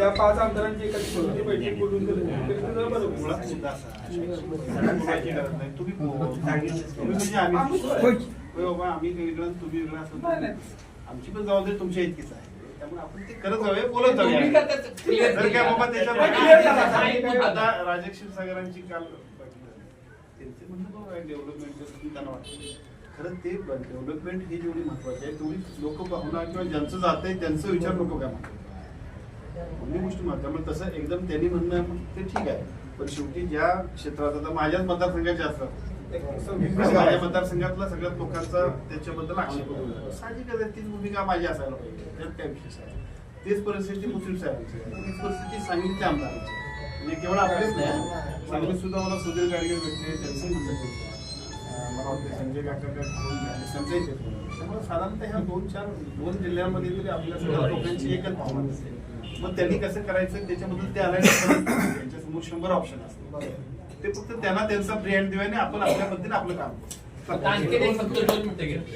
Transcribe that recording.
त्या पाच आमदारांची एखादी छोटी बैठक बोलून तरी म्हणजे आम्ही होय बाबा आम्ही वेगळं तुम्ही वेगळं असं. आमची पण जबाबदारी तुमच्या इतकीच आहे. त्यामुळे आपण ते करत जाऊया बोलत जाऊया. करता ते clear जर काय बाबा झाला. आता क्षीरसागरांची काल बघितलं. त्यांचे म्हणणं डेव्हलपमेंट त्यांना वाटतं. खरं ते डेव्हलपमेंट ही जेवढी महत्वाची आहे तेवढी लोक पाहुणा किंवा ज्यांचं जात आहे त्यांचा विचार नको काय म्हणतात पहिली गोष्ट महत्वाची त्यामुळे तसं एकदम त्यांनी म्हणणं ते ठीक आहे. पण शेवटी ज्या क्षेत्रात आता माझ्याच मतदारसंघात जास्त एक माझ्या मतदारसंघातला सगळ्यात लोकांचा त्याच्याबद्दल आक्षेप होतो. साहजिकच तीच भूमिका माझी असायला पाहिजे. त्यात काय विशेष आहे? तेच परिस्थिती मुस्लिम साहेबांची तीच परिस्थिती सांगितली आमदारांची. म्हणजे केवळ आपलेच नाही सांगलीत सुद्धा मला सुधीर गाडगे भेटले त्यांचंही म्हणलं मला वाटतं संजय झाले संजय. त्यामुळे साधारणतः ह्या दोन चार दोन जिल्ह्यांमध्ये तरी आपल्या सगळ्या लोकांची एकच भावना असते मग त्यांनी कसं करायचं? त्याच्याबद्दल ते आल्याने त्यांच्यासमोर शंभर ऑप्शन असतात. ते फक्त त्यांना त्यांचा फ्री हँड देऊ आणि आपण आपल्या पद्धतीने आपलं काम फक्त दोन मिनिटं घेतो